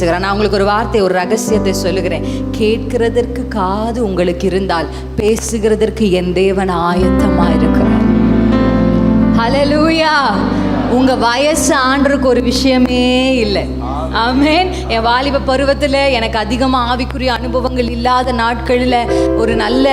நான் உங்களுக்கு ஒரு வார்த்தை ஒரு ரகசியத்தை சொல்லுகிறேன். கேட்கிறதற்கு காது உங்களுக்கு இருந்தால் பேசுகிறதற்கு என் தேவன் ஆயத்தமா இருக்கிறார். ஹalleluya உங்க வயசு ஆண்டுக்கு ஒரு விஷயமே இல்லை. ஆமேன். என் வாலிப பருவத்தில் எனக்கு அதிகமாக ஆவிக்குரிய அனுபவங்கள் இல்லாத நாட்களில் ஒரு நல்ல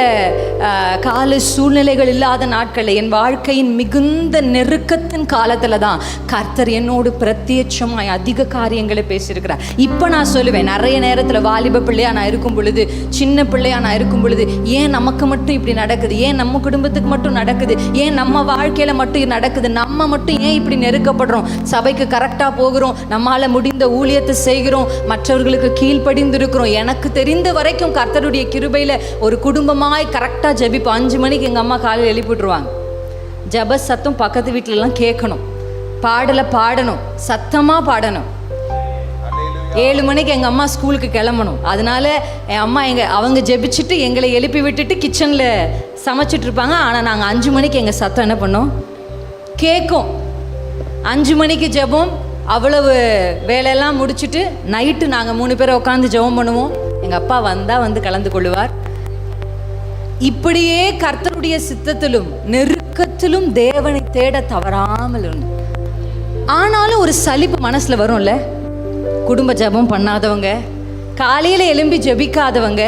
கால சூழ்நிலைகள் இல்லாத நாட்களில் என் வாழ்க்கையின் மிகுந்த நெருக்கத்தின் காலத்தில் தான் கர்த்தர் என்னோடு பிரத்யட்சமாய் அதிக காரியங்களை பேசியிருக்கிறார். இப்போ நான் சொல்லுவேன் நிறைய நேரத்தில் வாலிப பிள்ளையா நான் இருக்கும் பொழுது சின்ன பிள்ளையா நான் இருக்கும் பொழுது ஏன் நமக்கு மட்டும் இப்படி நடக்குது? ஏன் நம்ம குடும்பத்துக்கு மட்டும் நடக்குது? ஏன் நம்ம வாழ்க்கையில மட்டும் நடக்குது? நம்ம மட்டும் ஏன் இப்படி நெருக்கப்படுறோம்? சபைக்கு கரெக்டாக போகிறோம்? நம்மளால் முடிந்த ஊழியத்தை செய்கிறோம் மற்றவர்களுக்கு கீழ்ப்படிந்திருக்கிறோம். எனக்கு தெரிந்த வரைக்கும் கர்த்தருடைய கிருபையில ஒரு குடும்பமாய் கரெக்டாக ஜெபிப்போம். அஞ்சு மணிக்கு எங்கள் அம்மா காலையில் எழுப்பிட்டுருவாங்க ஜப சத்தம் பக்கத்து வீட்டிலலாம் கேட்கணும். பாடலை பாடணும். சத்தமாக பாடணும். ஏழு மணிக்கு எங்கள் அம்மா ஸ்கூலுக்கு கிளம்பணும். அதனால என் அம்மா எங்கள் அவங்க ஜெபிச்சுட்டு எங்களை எழுப்பி விட்டுட்டு கிச்சனில் சமைச்சிட்டு இருப்பாங்க. ஆனால் நாங்கள் அஞ்சு மணிக்கு எங்கள் சத்தம் என்ன பண்ணோம்? கேட்கும். அஞ்சு மணிக்கு ஜெபம். அவ்வளவு வேலையெல்லாம் முடிச்சுட்டு நைட்டு நாங்கள் மூணு பேரை உட்காந்து ஜெபம் பண்ணுவோம். எங்கள் அப்பா வந்தால் வந்து கலந்து கொள்ளுவார். இப்படியே கர்த்தருடைய சித்தத்திலும் நெருக்கத்திலும் தேவனை தேட தவறாமல் ஆனாலும் ஒரு சலிப்பு மனசுல வரும்ல? குடும்ப ஜெபம் பண்ணாதவங்க காலையில் எழும்பி ஜெபிக்காதவங்க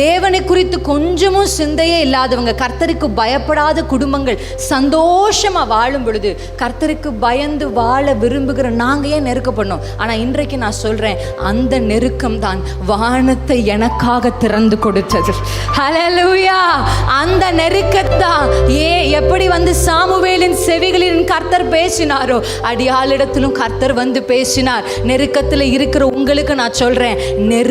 தேவனை குறித்து கொஞ்சமும் சிந்தையே இல்லாதவங்க கர்த்தருக்கு பயப்படாத குடும்பங்கள் சந்தோஷமா வாழும் பொழுது கர்த்தருக்கு பயந்து வாழ விரும்புகிற நாங்க ஏன் நெருக்கப்படணும்? ஆனால் இன்றைக்கு நான் சொல்றேன் அந்த நெருக்கம் தான் வானத்தை எனக்காக திறந்து கொடுத்தது. ஹலலூயா அந்த நெருக்கத்தான் ஏ எப்படி வந்து சாமுவேலின் செவிகளின் கர்த்தர் பேசினாரோ அடியாளிடத்திலும் கர்த்தர் வந்து பேசினார். நெருக்கத்தில் இருக்கிற உங்களுக்கு நான் சொல்றேன்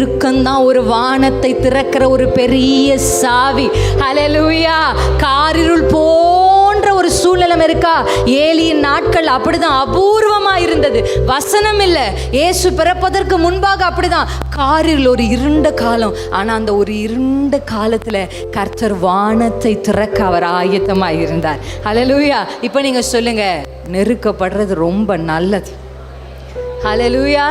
நெருக்கம்தான் ஒரு வானத்தை திறக்கிற ஒரு பெரிய சாவி. அலலுயா காரிருள் போன்ற ஒரு சூழ்நிலம் இருக்கா? ஏலியின் நாட்கள் அப்படிதான் அபூர்வமா இருந்தது. வசனம் இல்லை. ஏசு பிறப்பதற்கு முன்பாக அப்படிதான். காரில் ஒரு இருண்ட காலம். ஆனா அந்த ஒரு இருண்ட காலத்துல கர்த்தர் வானத்தை திறக்க அவர் ஆயத்தமாக இருந்தார். அலலுயா இப்போ நீங்க சொல்லுங்க. நெருக்கப்படுறது ரொம்ப நல்லது. ஹலலூயா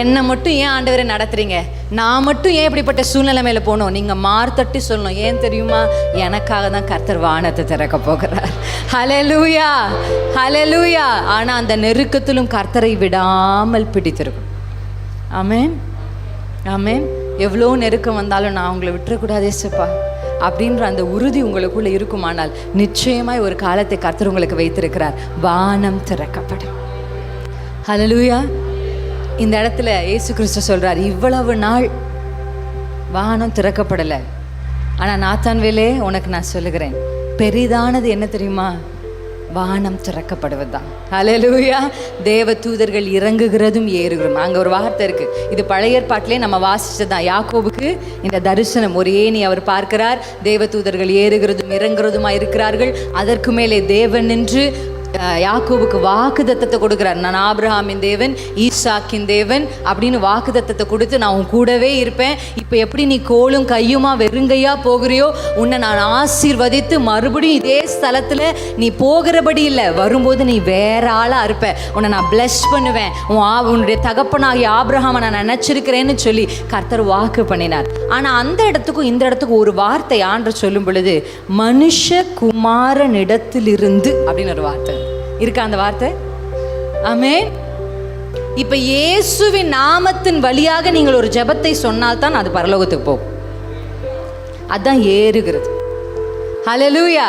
என்னை மட்டும் ஏன் ஆண்டவரை நடத்துறீங்க? நான் மட்டும் ஏன் இப்படிப்பட்ட சூழ்நிலை மேலே போகணும்? நீங்கள் மார்த்தட்டி சொல்லணும். ஏன் தெரியுமா? எனக்காக தான் கர்த்தர் வானத்தை திறக்க போகிறார். ஹலலூயா ஹலலூயா ஆனால் அந்த நெருக்கத்திலும் கர்த்தரை விடாமல் பிடித்திருக்கும். ஆமென் ஆமென் எவ்வளோ நெருக்கம் வந்தாலும் நான் உங்களை விட்டுறக்கூடாதே சப்பா அப்படின்ற அந்த உறுதி உங்களுக்குள்ளே இருக்குமானால் நிச்சயமாய் ஒரு காலத்தை கர்த்தர் உங்களுக்கு வைத்திருக்கிறார். வானம் திறக்கப்படும். ஹலலூயா இந்த இடத்துல இயேசு கிறிஸ்து சொல்றார் இவ்வளவு நாள் வானம் திறக்கப்படலை. ஆனால் நாத்தான்வேலே உனக்கு நான் சொல்லுகிறேன் பெரிதானது என்ன தெரியுமா? வானம் திறக்கப்படுவது. தான் ஹalleluya தேவ தூதர்கள் இறங்குகிறதும் ஏறுகிறதும் அங்கே ஒரு வார்த்தை இருக்கு. இது பழைய ஏற்பாட்டிலே நம்ம வாசிச்சது தான் யாக்கோபுக்கு இந்த தரிசனம் ஒரு ஏணி அவர் பார்க்கிறார். தேவ தூதர்கள் ஏறுகிறதும் இறங்குறதுமா இருக்கிறார்கள். அதற்கு மேலே தேவன் நின்று யாக்கோவுக்கு வாக்கு வாக்குதத்தத்தை கொடுக்குறார். நான் ஆப்ரஹாமின் தேவன் ஈசாக்கின் தேவன் அப்படின்னு வாக்குதத்தத்தை கொடுத்து நான் உன் கூடவே இருப்பேன். இப்போ எப்படி நீ கோலும் கையுமா வெறுங்கையா போகிறியோ உன்னை நான் ஆசீர்வதித்து மறுபடியும் இதே ஸ்தலத்தில் நீ போகிறபடி இல்லை. வரும்போது நீ வேற ஆளாக இருப்ப. உன்னை நான் பிளஸ் பண்ணுவேன். உன் ஆ உன்னுடைய தகப்பனாகிய ஆபிரகாமை நான் நினச்சிருக்கிறேன்னு சொல்லி கர்த்தர் வாக்கு பண்ணினார். ஆனால் அந்த இடத்துக்கும் இந்த இடத்துக்கும் ஒரு வார்த்தை ஆண்டு சொல்லும் பொழுது மனுஷ குமாரனிடத்திலிருந்து அப்படின்னு ஒரு வார்த்தை. இருக்கா அந்த வார்த்தை? அமே இப்ப இயேசுவின் நாமத்தின் வழியாக நீங்கள் ஒரு ஜெபத்தை சொன்னால்தான் அது பரலோகத்துக்கு போகும். அதான் ஏறுகிறது. ஹலலூயா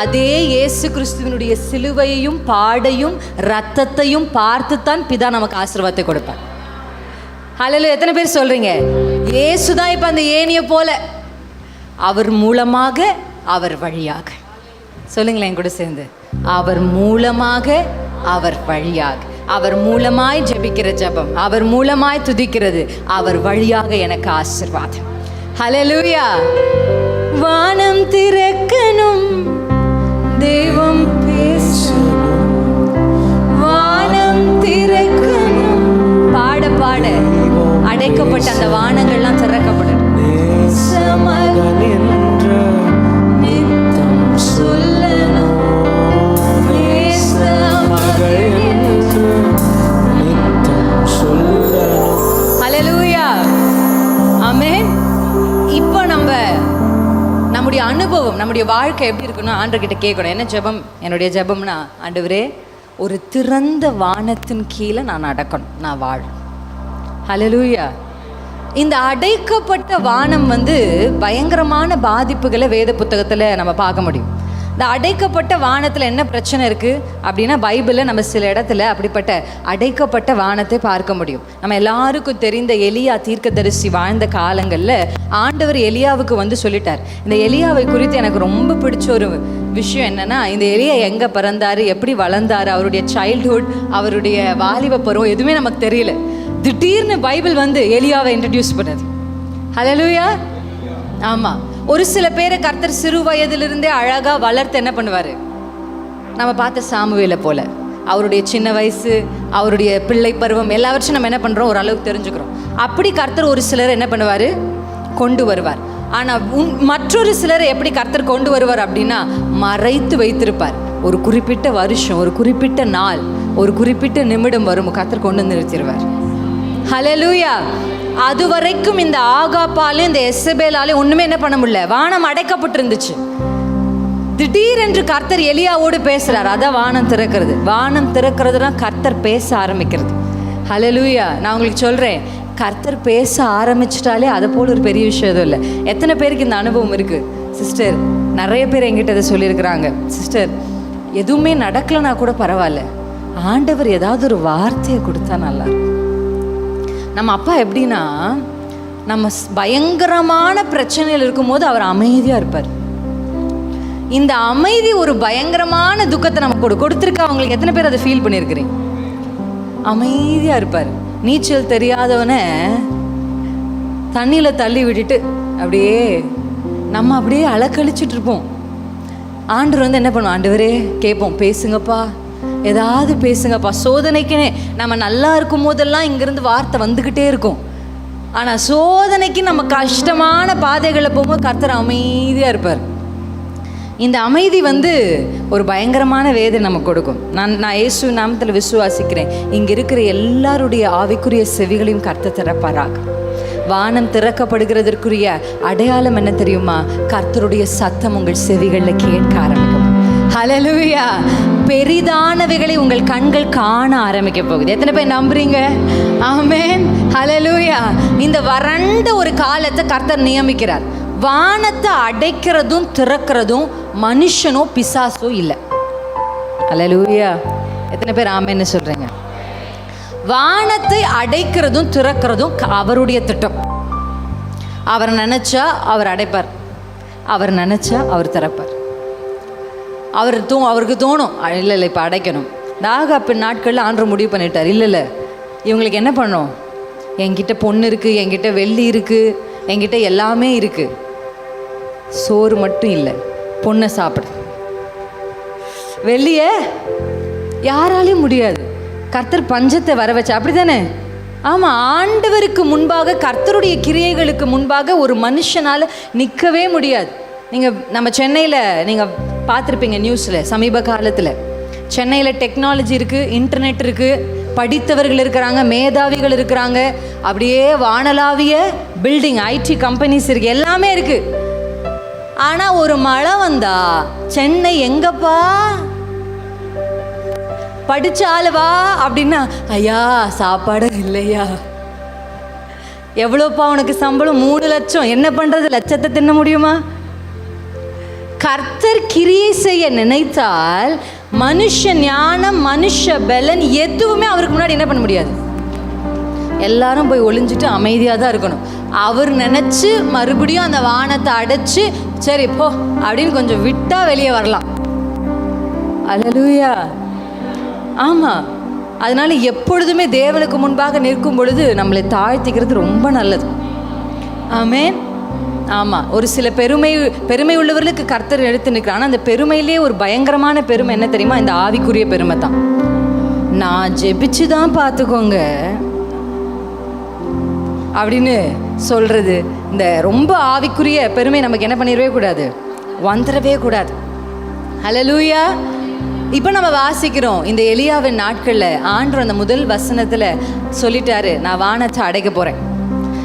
அதே இயேசு கிறிஸ்துவினுடைய சிலுவையையும் பாடையும் ரத்தத்தையும் பார்த்துத்தான் பிதா நமக்கு ஆசீர்வாதத்தை கொடுப்பார். ஹலலு எத்தனை பேர் சொல்றீங்க? இயேசு தான் இப்ப அந்த ஏனிய போல. அவர் மூலமாக அவர் வழியாக. சொல்லுங்களேன் கூட சேர்ந்து. அவர் மூலமாக அவர் வழியாக. அவர் மூலமாய் ஜெபிக்கிற ஜெபம் அவர் மூலமாய் துதிக்கிறது அவர் வழியாக எனக்கு ஆசிர்வாதம். ஹalleluya வானம் திறக்கணும் தெய்வம் பேசணும். வானம் திறக்கணும். பாட பாட. அடைக்கப்பட்ட அந்த வானங்கள்லாம் திறக்கப்படும். நம்முடைய அனுபவம் நம்முடைய வாழ்க்கை எப்படி இருக்குன்னா ஆண்டர்கிட்ட கேட்கணும். என்ன ஜெபம்? என்னுடைய ஜபம்னா ஆண்டவரே ஒரு திறந்த வானத்தின் கீழே நான் அடக்கணும் நான் வாழ ஹலலூயா இந்த அடைக்கப்பட்ட வானம் வந்து பயங்கரமான பாதிப்புகளை வேத புத்தகத்தில் நம்ம பார்க்க முடியும். இந்த அடைக்கப்பட்ட வானத்தில் என்ன பிரச்சனை இருக்குது அப்படின்னா பைபிளில் நம்ம சில இடத்துல அப்படிப்பட்ட அடைக்கப்பட்ட வானத்தை பார்க்க முடியும். நம்ம எல்லாருக்கும் தெரிந்த எலியா தீர்க்கதரிசி வாழ்ந்த காலங்களில் ஆண்டவர் எலியாவுக்கு வந்து சொல்லிட்டார். இந்த எலியாவை குறித்து எனக்கு ரொம்ப பிடிச்ச ஒரு விஷயம் என்னன்னா இந்த எலியா எங்கே பிறந்தார் எப்படி வளர்ந்தார் அவருடைய சைல்ட்ஹுட் அவருடைய வாலிப பருவம் எதுவுமே நமக்கு தெரியல. திடீர்னு பைபிள் வந்து எலியாவை இன்ட்ரடியூஸ் பண்ணது. ஹalleluya ஆமாம் ஒரு சில பேரை கர்த்தர் சிறு வயதிலிருந்தே அழகாக வளர்த்து என்ன பண்ணுவார்? நம்ம பார்த்த சாமுவேலை போல. அவருடைய சின்ன வயசு அவருடைய பிள்ளை பருவம் எல்லாவற்றையும் நம்ம என்ன பண்ணுறோம் ஓரளவுக்கு தெரிஞ்சுக்கிறோம். அப்படி கர்த்தர் ஒரு சிலர் என்ன பண்ணுவார்? கொண்டு வருவார். ஆனால் உன் மற்றொரு சிலரை எப்படி கர்த்தர் கொண்டு வருவார் அப்படின்னா மறைத்து வைத்திருப்பார். ஒரு குறிப்பிட்ட வருஷம் ஒரு குறிப்பிட்ட நாள் ஒரு குறிப்பிட்ட நிமிடம் வரும் கர்த்தர் கொண்டு வந்து நிறுத்திடுவார் ஹலலூயா அது வரைக்கும் இந்த ஆகாப்பாலையும் இந்த எஸ்எபேலாலையும் ஒன்றுமே என்ன பண்ண முடியல. வானம் அடைக்கப்பட்டிருந்துச்சு. திடீரென்று கர்த்தர் எலியாவோடு பேசுறார். அதான் வானம் திறக்கிறது. வானம் திறக்கிறதுனா கர்த்தர் பேச ஆரம்பிக்கிறது. ஹலலூயா நான் உங்களுக்கு சொல்றேன். கர்த்தர் பேச ஆரம்பிச்சிட்டாலே அதை போல் ஒரு பெரிய விஷயம் எதுவும் இல்லை. எத்தனை பேருக்கு இந்த அனுபவம் இருக்கு? சிஸ்டர் நிறைய பேர் என்கிட்ட அதை சொல்லியிருக்கிறாங்க. சிஸ்டர் எதுவுமே நடக்கலைன்னா கூட பரவாயில்ல. ஆண்டவர் ஏதாவது ஒரு வார்த்தையை கொடுத்தா நல்லா இருக்கும். நம்ம அப்பா எப்படின்னா நம்ம ஸ்- பயங்கரமான பிரச்சனையில் இருக்கும்போது அவர் அமைதியாக இருப்பார். இந்த அமைதி ஒரு பயங்கரமான துக்கத்தை நமக்கு கொடு கொடுத்துருக்கா அவங்களுக்கு. எத்தனை பேர் அதை ஃபீல் பண்ணியிருக்கிறீங்க அமைதியாக இருப்பார். நீச்சல் தெரியாதவனை தண்ணியில் தள்ளி விட்டுட்டு அப்படியே நம்ம அப்படியே அலக்கழிச்சிட்டு இருப்போம். ஆண்டவர் வந்து என்ன பண்ணுவோம் ஆண்டவரே கேட்போம். பேசுங்கப்பா. ஏதாவது பேசுங்கப்பா. சோதனைக்குனே நம்ம நல்லா இருக்கும் போதெல்லாம் இங்கேருந்து வார்த்தை வந்துக்கிட்டே இருக்கும். ஆனால் சோதனைக்கு நம்ம கஷ்டமான பாதைகளை போகும்போது கர்த்தர் அமைதியாக இருப்பார். இந்த அமைதி வந்து ஒரு பயங்கரமான வேதனை நமக்கு கொடுக்கும். நான் நான் இயேசு நாமத்தில் விசுவாசிக்கிறேன். இங்கே இருக்கிற எல்லாருடைய ஆவிக்குரிய செவிகளையும் கர்த்த திறப்பாராக. வானம் திறக்கப்படுகிறதற்குரிய அடையாளம் என்ன தெரியுமா? கர்த்தருடைய சத்தம் உங்கள் செவிகளில் கேட்க ஆரம்பிக்கும். ஹலலுயா பெரிதானவைகளை உங்கள் கண்கள் காண ஆரம்பிக்க போகுது. எத்தனை பேர் நம்புறீங்க? ஆமேன். ஹலலூயா இந்த வறண்ட ஒரு காலத்தை கர்த்தர் நியமிக்கிறார். வானத்தை அடைக்கிறதும் திறக்கிறதும் மனுஷனோ பிசாசோ இல்லை. ஹலலூயா எத்தனை பேர் ஆமேன்னு சொல்றீங்க? வானத்தை அடைக்கிறதும் திறக்கிறதும் க- அவருடைய திட்டம். அவர் நினைச்சா அவர் அடைப்பார். அவர் நினைச்சா அவர் திறப்பார். அவர் தோ அவருக்கு தோணும். இல்லை இல்லை இப்போ அடைக்கணும். நாகாப்பு நாட்களில் ஆண்டு முடிவு பண்ணிட்டார். இல்லை இல்லை. இவங்களுக்கு என்ன பண்ணோம் என்கிட்ட பொண்ணு இருக்குது என்கிட்ட வெள்ளி இருக்குது என்கிட்ட எல்லாமே இருக்குது சோறு மட்டும் இல்லை. பொண்ணை சாப்பிடு. வெள்ளிய யாராலையும் முடியாது. கர்த்தர் பஞ்சத்தை வர வச்சா அப்படி தானே ஆமாம் ஆண்டவருக்கு முன்பாக கர்த்தருடைய கிரியைகளுக்கு முன்பாக ஒரு மனுஷனால் நிற்கவே முடியாது. நீங்கள் நம்ம சென்னையில் நீங்கள் பார்த்துருப்பீங்க நியூஸில் சமீப காலத்தில். சென்னையில் டெக்னாலஜி இருக்குது இன்டர்நெட் இருக்குது படித்தவர்கள் இருக்கிறாங்க மேதாவிகள் இருக்கிறாங்க அப்படியே வானலாவிய பில்டிங் ஐடி கம்பெனிஸ் இருக்குது எல்லாமே இருக்குது ஆனால் ஒரு மழை வந்தா சென்னை எங்கப்பா? படிச்ச வா அப்படின்னா ஐயா சாப்பாடு இல்லையா? எவ்வளோப்பா உனக்கு சம்பளம்? மூணு லட்சம். என்ன பண்ணுறது லட்சத்தை தின்ன முடியுமா? கர்த்தர் கிரியை செய்ய நினைத்தால் மனுஷ ஞானம் மனுஷ பலன் எதுவுமே அவருக்கு முன்னாடி என்ன பண்ண முடியாது. எல்லாரும் போய் ஒளிஞ்சிட்டு அமைதியாக தான் இருக்கணும். அவர் நினச்சி மறுபடியும் அந்த வானத்தை அடைச்சி சரி போ அப்படின்னு கொஞ்சம் விட்டா வெளியே வரலாம். அலலூயா ஆமாம் அதனால எப்பொழுதுமே தேவனுக்கு முன்பாக நிற்கும் பொழுது நம்மளை தாழ்த்திக்கிறது ரொம்ப நல்லது. ஆமேன். ஆமாம் ஒரு சில பெருமை பெருமை உள்ளவர்களுக்கு கர்த்தர் எடுத்து நிற்கிறான் ஆனால் அந்த பெருமையிலே ஒரு பயங்கரமான பெருமை என்ன தெரியுமா? இந்த ஆவிக்குரிய பெருமை தான். நான் ஜெபிச்சு தான் பார்த்துக்கோங்க. அப்படின்னு சொல்கிறது இந்த ரொம்ப ஆவிக்குரிய பெருமை நமக்கு என்ன பண்ணிடவே கூடாது? வந்துடவே கூடாது. ஹalleluya இப்போ நம்ம வாசிக்கிறோம். இந்த எலியாவின் நாட்களில் ஆண்டு அந்த முதல் வசனத்தில் சொல்லிட்டாரு நான் வானத்தை அடைக்க போகிறேன்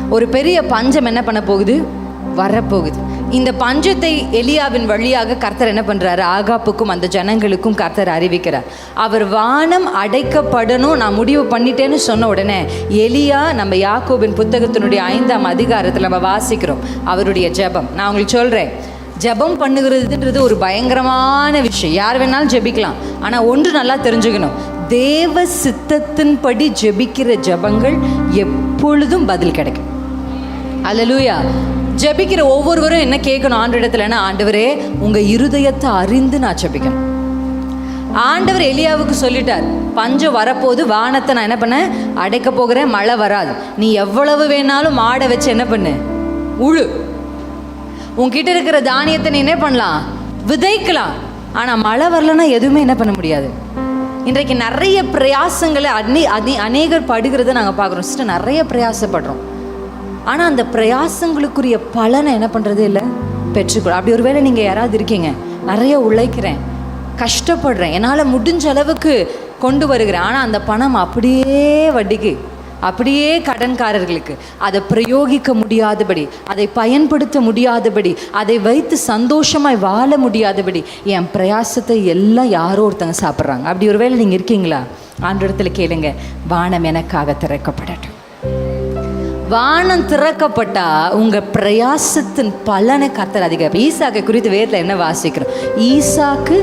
ஒரு பெரிய பஞ்சம் என்ன பண்ண போகுது? வரப்போகுது. இந்த பஞ்சத்தை எலியாவின் வழியாக கர்த்தர் என்ன பண்ணுறாரு ஆகாப்புக்கும் அந்த ஜனங்களுக்கும் கர்த்தர் அறிவிக்கிறார். அவர் வானம் அடைக்கப்படணும் நான் முடிவு பண்ணிட்டேன்னு சொன்ன உடனே எலியா நம்ம யாக்கோபின் புத்தகத்தினுடைய ஐந்தாம் அதிகாரத்தில் நம்ம வாசிக்கிறோம். அவருடைய ஜெபம். நான் உங்களுக்கு சொல்கிறேன் ஜெபம் பண்ணுகிறதுன்றது ஒரு பயங்கரமான விஷயம். யார் வேணாலும் ஜெபிக்கலாம். ஆனால் ஒன்று நல்லா தெரிஞ்சுக்கணும். தேவ சித்தத்தின்படி ஜெபிக்கிற ஜெபங்கள் எப்பொழுதும் பதில் கிடைக்கும். அல்லலூயா ஜெபிக்கிற ஒவ்வொருவரும் என்ன கேட்கணும் ஆண்டு இடத்துலன்னா ஆண்டவரே உங்க இருதயத்தை அறிந்து நான் ஜெபிக்கணும். ஆண்டவர் எலியாவுக்கு சொல்லிட்டார் பஞ்சம் வரப்போது வானத்தை நான் என்ன பண்ணேன்? அடைக்க போகிறேன் மழை வராது. நீ எவ்வளவு வேணாலும் மாடை வச்சு என்ன பண்ணு? உழு. உன்கிட்ட இருக்கிற தானியத்தை நீ என்ன பண்ணலாம்? விதைக்கலாம். ஆனால் மழை வரலன்னா எதுவுமே என்ன பண்ண முடியாது. இன்றைக்கு நிறைய பிரயாசங்களை அனே அதி அநேகர் படுகிறத நாங்கள் பார்க்குறோம். சிஸ்டர் நிறைய பிரயாசப்படுறோம். ஆனால் அந்த பிரயாசங்களுக்குரிய பலனை என்ன பண்ணுறது இல்லை? பெற்றுக்கொள். அப்படி ஒருவேளை நீங்கள் யாராவது இருக்கீங்க. நிறைய உழைக்கிறேன். கஷ்டப்படுறேன். என்னால் முடிஞ்ச அளவுக்கு கொண்டு வருகிறேன். ஆனால் அந்த பணம் அப்படியே வட்டிக்கு அப்படியே கடன்காரர்களுக்கு அதை பிரயோகிக்க முடியாதபடி அதை பயன்படுத்த முடியாதபடி அதை வைத்து சந்தோஷமாய் வாழ முடியாதபடி என் பிரயாசத்தை எல்லாம் யாரோ ஒருத்தங்க சாப்பிட்றாங்க. அப்படி ஒருவேளை நீங்கள் இருக்கீங்களா? ஆண்டிடத்துல கேளுங்க. வானம் எனக்காக திறக்கப்படட்டும். வானம் திறக்கப்பட்டா உங்க பிரயாசத்தின் பலனை கத்தர் அதிகம் ஈசாக்கை குறித்து வேதத்துல என்ன வாசிக்கிறோம்? ஈசாக்கு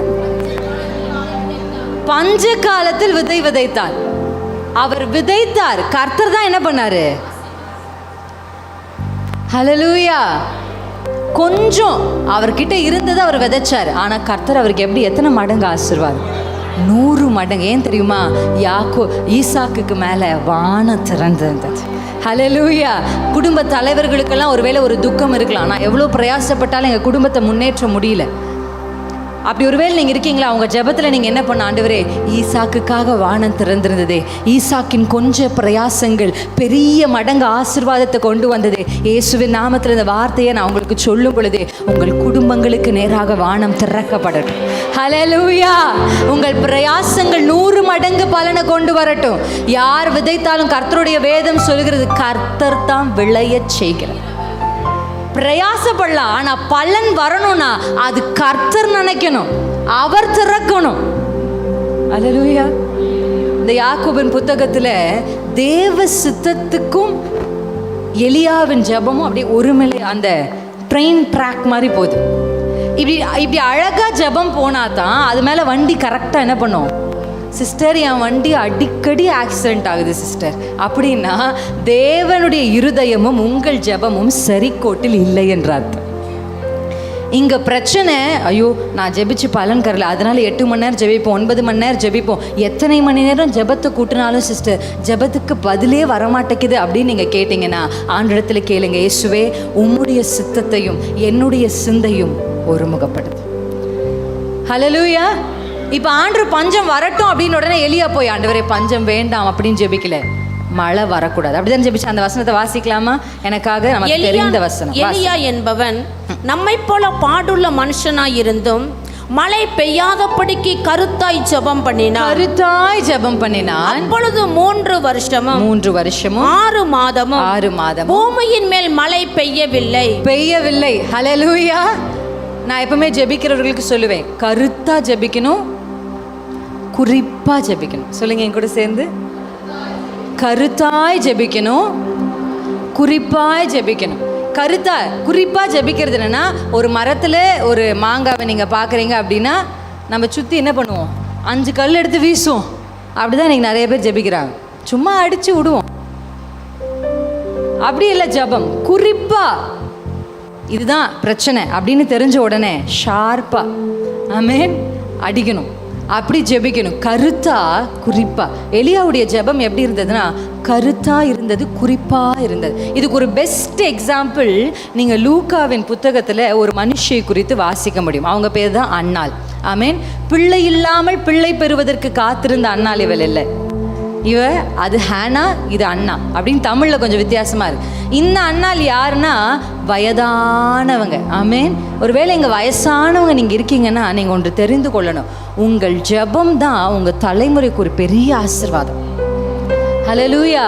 பஞ்ச காலத்தில் விதை விதைத்தார். அவர் விதைத்தார். கர்த்தர் தான் என்ன பண்ணாரு? ஹலலூயா கொஞ்சம் அவர்கிட்ட இருந்ததை அவர் விதைச்சார். ஆனா கர்த்தர் அவருக்கு எப்படி எத்தனை மடங்கு ஆசிர்வார் நூறு மாட்டாங்க. ஏன் தெரியுமா? யாக்கோ ஈசாக்குக்கு மேலே வானம் திறந்திருந்தது ஹலலூயா குடும்ப தலைவர்களுக்கெல்லாம் ஒருவேளை ஒரு துக்கம் இருக்கலாம். நான் எவ்வளோ பிரயாசப்பட்டாலும் எங்கள் குடும்பத்தை முன்னேற்ற முடியல. அப்படி ஒருவேளை நீங்கள் இருக்கீங்களா? அவங்க ஜெபத்தில் நீங்கள் என்ன பண்ண? ஆண்டவரே ஈசாக்குக்காக வானம் திறந்திருந்தது. ஈசாக்கின் கொஞ்ச பிரயாசங்கள் பெரிய மடங்கு ஆசிர்வாதத்தை கொண்டு வந்தது. இயேசுவின் நாமத்தில் இந்த வார்த்தையை நான் உங்களுக்கு சொல்லும் பொழுது உங்கள் குடும்பங்களுக்கு நேராக வானம் திறக்கப்படட்டும். ஹலலூயா உங்கள் பிரயாசங்கள் நூறு மடங்கு பலனை கொண்டு வரட்டும். யார் விதைத்தாலும் கர்த்தருடைய வேதம் சொல்கிறது கர்த்தர் தான் விளையச் செய்கிறார். பிரயாசப்படலாம். ஆனா பலன் வரணும்னா அது கர்த்தர் நினைக்கணும். அவர் திறக்கணும். அல்லேலூயா. இந்த யாக்கோபின் புத்தகத்துல தேவ சித்தத்துக்கும் எலியாவின் ஜெபமும் அப்படியே ஒருமிலை அந்த ட்ரெயின் ட்ராக் மாதிரி போகுது. இப்படி இப்படி அழகா ஜெபம் போனா தான் அது மேல வண்டி கரெக்டா என்ன பண்ணும்? சிஸ்டர் என் வண்டி அடிக்கடி ஆக்சிடென்ட் ஆகுது சிஸ்டர் அப்படின்னா தேவனுடைய இருதயமும் உங்கள் ஜெபமும் சரிக்கோட்டில் இல்லை என்ற அர்த்தம் இங்க பிரச்சனை ஐயோ நான் ஜெபிச்சு பலன் கரல. அதனால எட்டு மணி நேரம் ஜெபிப்போம் ஒன்பது மணி நேரம் ஜெபிப்போம். எத்தனை மணி நேரம் ஜெபத்தை கூட்டினாலும் சிஸ்டர் ஜெபத்துக்கு பதிலே வரமாட்டேங்குது அப்படின்னு நீங்க கேட்டீங்கன்னா ஆண்டிடத்தில் கேளுங்க இயேசுவே உம்முடைய சித்தத்தையும் என்னுடைய சிந்தையும் ஒருமுகப்படுது ஹலலூயா இப்போ ஆண்டு பஞ்சம் வரட்டும் அப்படின்னு உடனே எலியா போய் ஆண்டவரே பஞ்சம் வேண்டாம் அப்படின்னு ஜெபிக்கல. மழை வரக்கூடாது. அப்படிதான் ஜெபிச்சு அந்த வசனத்தை வாசிக்கலாமா? எனக்காக நமக்கு தெரிந்த வசனம். வாசி. எலியா என்பவன் நம்மைப் போல பாடுள்ள மனுஷனாய் இருந்தும் மழை பெய்யாதபடிக்கு கருத்தாய் ஜெபம் பண்ணினார் கருத்தாய் ஜெபம் பண்ணினான். அப்பொழுது மூன்று வருஷமும் மூன்று வருஷமும் ஆறு மாதமும் ஆறு மாதம் பூமியின் மேல் மழை பெய்யவில்லை. பெய்யவில்லை. ஹalleluya நான் எப்பவுமே ஜெபிக்கிறவர்களுக்கு சொல்லுவேன் கருத்தா ஜெபிக்கணும் குறிப்பாக ஜெபிக்கணும். சொல்லுங்க என் கூட சேர்ந்து. கருத்தாய் ஜெபிக்கணும். குறிப்பாய் ஜெபிக்கணும். கருத்தா குறிப்பாக ஜெபிக்கிறது என்னென்னா ஒரு மரத்தில் ஒரு மாங்காவை நீங்கள் பார்க்குறீங்க அப்படின்னா நம்ம சுற்றி என்ன பண்ணுவோம்? அஞ்சு கல் எடுத்து வீசுவோம். அப்படிதான் இன்னைக்கு நிறைய பேர் ஜெபிக்கிறாங்க. சும்மா அடித்து விடுவோம். அப்படி இல்லை ஜெபம். குறிப்பாக இதுதான் பிரச்சனை அப்படின்னு தெரிஞ்ச உடனே ஷார்ப்பாக ஐ மீன் அடிக்கணும். அப்படி ஜெபிக்கணும். கருத்தா குறிப்பா. எலியாவுடைய ஜெபம் எப்படி இருந்ததுன்னா கருத்தா இருந்தது குறிப்பா இருந்தது. இதுக்கு ஒரு பெஸ்ட் எக்ஸாம்பிள் நீங்க லூக்காவின் புத்தகத்துல ஒரு மனுஷியை குறித்து வாசிக்க முடியும். அவங்க பேர் தான் அண்ணால் ஐ மீன் பிள்ளை இல்லாமல் பிள்ளை பெறுவதற்கு காத்திருந்த அண்ணாள் இவள் இல்லை. இவ அது ஹேனா இது அண்ணா. அப்படின்னு தமிழில் கொஞ்சம் வித்தியாசமாக இருக்கு. இந்த அண்ணால் யாருன்னா வயதானவங்க. ஆமேன் ஒருவேளை இங்கே வயசானவங்க நீங்கள் இருக்கீங்கன்னா நீங்கள் ஒன்று தெரிந்து கொள்ளணும். உங்கள் ஜெபம் தான் உங்கள் தலைமுறைக்கு ஒரு பெரிய ஆசீர்வாதம். லூயா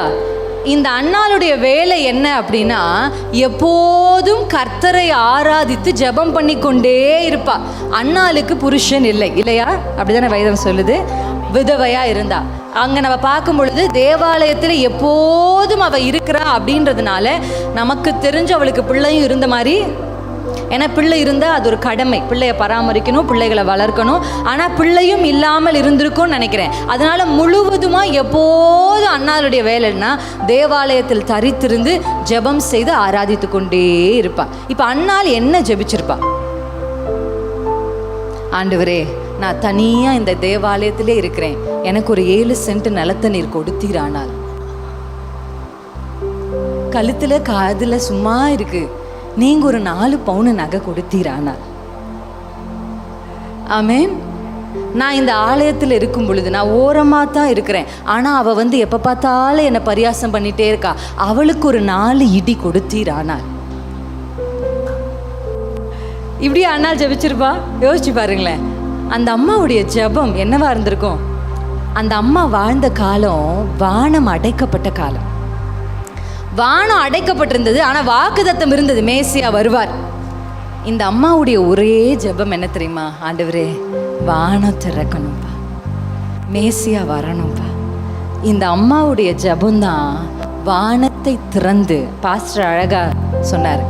இந்த அண்ணாளுடைய வேலை என்ன அப்படின்னா எப்போதும் கர்த்தரை ஆராதித்து ஜெபம் பண்ணி கொண்டே இருப்பா. அண்ணாளுக்கு புருஷன் இல்லை. இல்லையா? அப்படிதானே வேதம் சொல்லுது? விதவையா இருந்தா. அங்கே நம்ம பார்க்கும் பொழுது தேவாலயத்தில் எப்போதும் அவள் இருக்கிறா அப்படின்றதுனால நமக்கு தெரிஞ்சு அவளுக்கு பிள்ளையும் இருந்த மாதிரி ஏன்னா பிள்ளை இருந்தால் அது ஒரு கடமை. பிள்ளையை பராமரிக்கணும் பிள்ளைகளை வளர்க்கணும். ஆனால் பிள்ளையும் இல்லாமல் இருந்திருக்கும்னு நினைக்கிறேன். அதனால் முழுவதுமாக எப்போதும் அண்ணாளுடைய வேலைன்னா தேவாலயத்தில் தரித்திருந்து ஜெபம் செய்து ஆராதித்து கொண்டே இருப்பாள் இப்போ அண்ணாள் என்ன ஜெபிச்சிருப்பா? ஆண்டவரே நான் தனியாக இந்த தேவாலயத்திலே இருக்கிறேன். எனக்கு ஒரு ஏழு சென்ட் நிலத்தை நீர் கொடுத்தீரானால். கழுத்தில் காதில் சும்மா இருக்கு. நீங்கள் ஒரு நாலு பவுன் நகை கொடுத்தீரானால். ஆமேன். நான் இந்த ஆலயத்தில் இருக்கும் பொழுது நான் ஓரமாக தான் இருக்கிறேன். ஆனால் அவள் வந்து எப்போ பார்த்தாலும் என்னை பரியாசம் பண்ணிட்டே இருக்கா. அவளுக்கு ஒரு நாலு இடி கொடுத்தீரானால். இப்படி அண்ணா ஜெபிச்சிருப்பா? யோசிச்சு பாருங்களேன். அந்த அம்மாவுடைய ஜெபம் என்னவா இருந்திருக்கும்? அந்த அம்மா வாழ்ந்த காலம் வானம் அடைக்கப்பட்ட காலம். வானம் அடைக்கப்பட்டிருந்தது ஆனால் வாக்குதத்தம் இருந்தது. மேசியா வருவார். இந்த அம்மாவுடைய ஒரே ஜெபம் என்ன தெரியுமா? ஆண்டவரே வானம் திறக்கணும்ப்பா மேசியா வரணும்ப்பா இந்த அம்மாவுடைய ஜபம்தான் வானத்தை திறந்து பாஸ்டர் அழகா சொன்னார்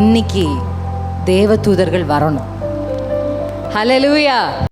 இன்னைக்கு தேவதூதர்கள் வரணும். Hallelujah.